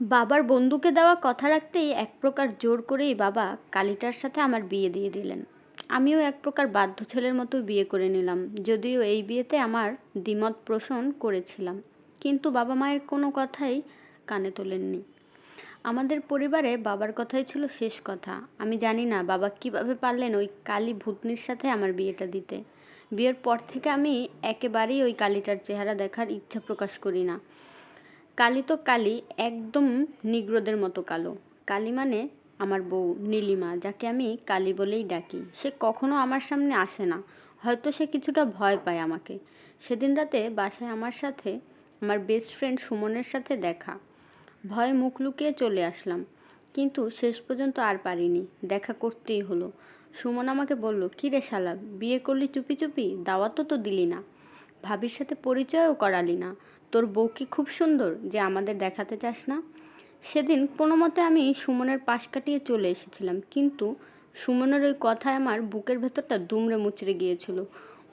বাবার বন্ধুকে দেওয়া কথা রাখতেই এক প্রকার জোর করেই বাবা কালীটার সাথে আমার বিয়ে দিয়ে দিলেন। আমিও এক প্রকার বাধ্য ছেলের মতো বিয়ে করে নিলাম, যদিও এই বিয়েতে আমার দ্বিমত পোষণ করেছিলাম। কিন্তু বাবা মায়ের কোনো কথাই কানে তোলেননি। আমাদের পরিবারে বাবার কথাই ছিল শেষ কথা। আমি জানি না বাবা কীভাবে পারলেন ওই কালী ভূতনির সাথে আমার বিয়েটা দিতে। বিয়ের পর থেকে আমি একেবারেই ওই কালীটার চেহারা দেখার ইচ্ছা প্রকাশ করি না। কালী তো কালী, একদম নিগ্রোদের মতো কালো। কালী মানে আমার বউ, নীলিমা, যাকে আমি কালী বলেই ডাকি। সে কখনো আমার সামনে আসে না। হয়তো সে কিছুটা ভয় পায় আমাকে। সেদিন রাতে বাসায় আমার সাথে আমার বেস্ট ফ্রেন্ড সুমনের সাথে দেখা। ভয়ে মুখ লুকিয়ে চলে আসলাম। কিন্তু শেষ পর্যন্ত আর পারিনি। দেখা করতেই হলো। সুমন আমাকে বলল, কী রে শালা, বিয়ে করলি চুপি চুপি? দাওয়াতও তো দিলি না। ভাবির সাথে পরিচয়ও করালি না। তোর বউ কি খুব সুন্দর যে আমাদের দেখাতে চাস না? সেদিন কোনো মতে আমি সুমনের পাশ কাটিয়ে চলে এসেছিলাম, কিন্তু সুমনের ওই কথায় আমার বুকের ভেতরটা দুমড়ে মুচড়ে গিয়েছিল।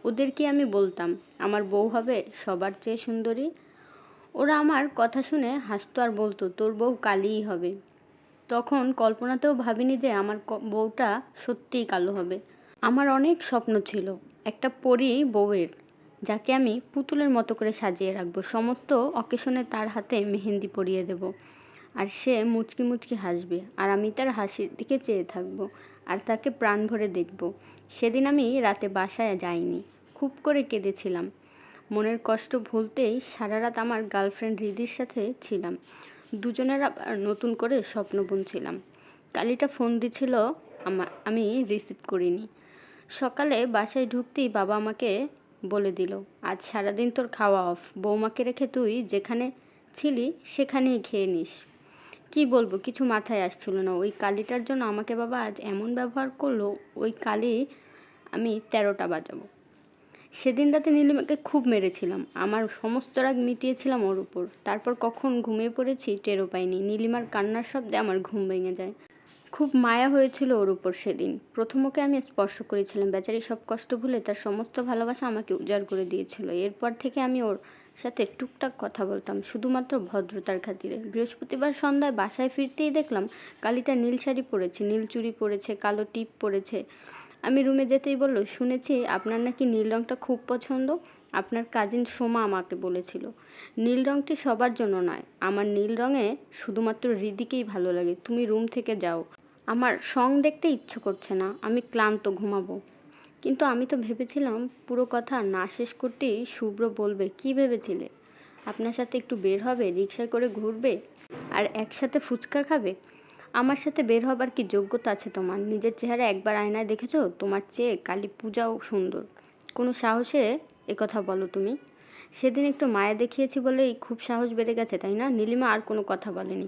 ওদের কি আমি বলতাম, আমার বউ হবে সবার চেয়ে সুন্দরী ওরা আমার কথা শুনে হাসতো আর বলতো, তোর বউ কালিই হবে তখন কল্পনাতেও ভাবিনি যে আমার বউটা সত্যিই কালো হবে। আমার অনেক স্বপ্ন ছিল, একটা পরি বউয়ের। যাকে আমি পুতুলের মতো করে সাজিয়ে রাখব। সমস্ত অকেশনে তার হাতে মেহেন্দি পরিয়ে দেব। আর সে মুচকি মুচকি হাসবে। আর আমি তার হাসির দিকে চেয়ে থাকব। আর তাকে প্রাণ ভরে দেখব। সেদিন আমি রাতে বাসায় যাইনি। খুব করে কেঁদেছিলাম। মনের কষ্ট ভুলতেই সারা রাত আমার গার্লফ্রেন্ড রিদির সাথে ছিলাম। দুজনের নতুন করে স্বপ্ন বুনছিলাম। কালিটা ফোন দিছিল আমি রিসিভ করিনি। সকালে বাসায় ঢুকতেই বাবা আমাকে বলে দিল, আজ সারাদিন তোর খাওয়া অফ বৌমাকে রেখে তুই যেখানে ছিলি সেখানেই খেয়ে নিস। কি বলব, কিছু মাথায় আসছিল না। ওই কালিটার জন্য আমাকে বাবা আজ এমন ব্যবহার করল, ওই কালি আমি তেরোটা বাজাবো। সেদিন রাতে নীলিমাকে খুব মেরেছিলাম। আমার সমস্ত রাগ মিটিয়েছিলাম ওর উপর। তারপর কখন ঘুমিয়ে পড়েছি টেরও পাইনি। নীলিমার কান্নার শব্দে আমার ঘুম ভেঙে যায়। খুব মায়া হয়েছিল ওর উপর সেদিন। প্রথম ওকে আমি স্পর্শ করেছিলাম। বেচারি সব কষ্ট ভুলে তার সমস্ত ভালোবাসা আমাকে উজাড় করে দিয়েছিল। এরপর থেকে আমি ওর সাথে টুকটাক কথা বলতাম, শুধুমাত্র ভদ্রতার খাতিরে। বৃহস্পতিবার সন্ধ্যায় বাসায় ফিরতেই দেখলাম কালিটা নীল শাড়ি পরেছে, নীল চুড়ি পরেছে, কালো টিপ পরেছে। আমি রুমে যেতেই বলল, শুনেছি আপনার নাকি নীল রঙটা খুব পছন্দ। আপনার কাজিন সোমা আমাকে বলেছিল। নীল রঙটি সবার জন্য নয়, আমার নীল রঙে শুধুমাত্র হৃদিকেই ভালো লাগে। তুমি রুম থেকে যাও। আমার সং দেখতে ইচ্ছে করছে না, আমি ক্লান্ত ঘুমাবো। কিন্তু আমি তো ভেবেছিলাম পুরো কথা না শেষ করতেই শুভ্র বলবে, কি ভেবেছিলে? আপনার সাথে একটু বের হবে রিক্সায় করে ঘুরবে আর একসাথে ফুচকা খাবে? আমার সাথে বের হবার কি যোগ্যতা আছে তোমার? নিজের চেহারা একবার আয়নায় দেখেছ? তোমার চেয়ে কালী পূজাও সুন্দর। কোনো সাহসে কথা বলো তুমি। সেদিন একটু মায়া দেখিয়েছি বলেই খুব সাহস বেড়ে গেছে, তাই না? নীলিমা আর কোনো কথা বলেনি।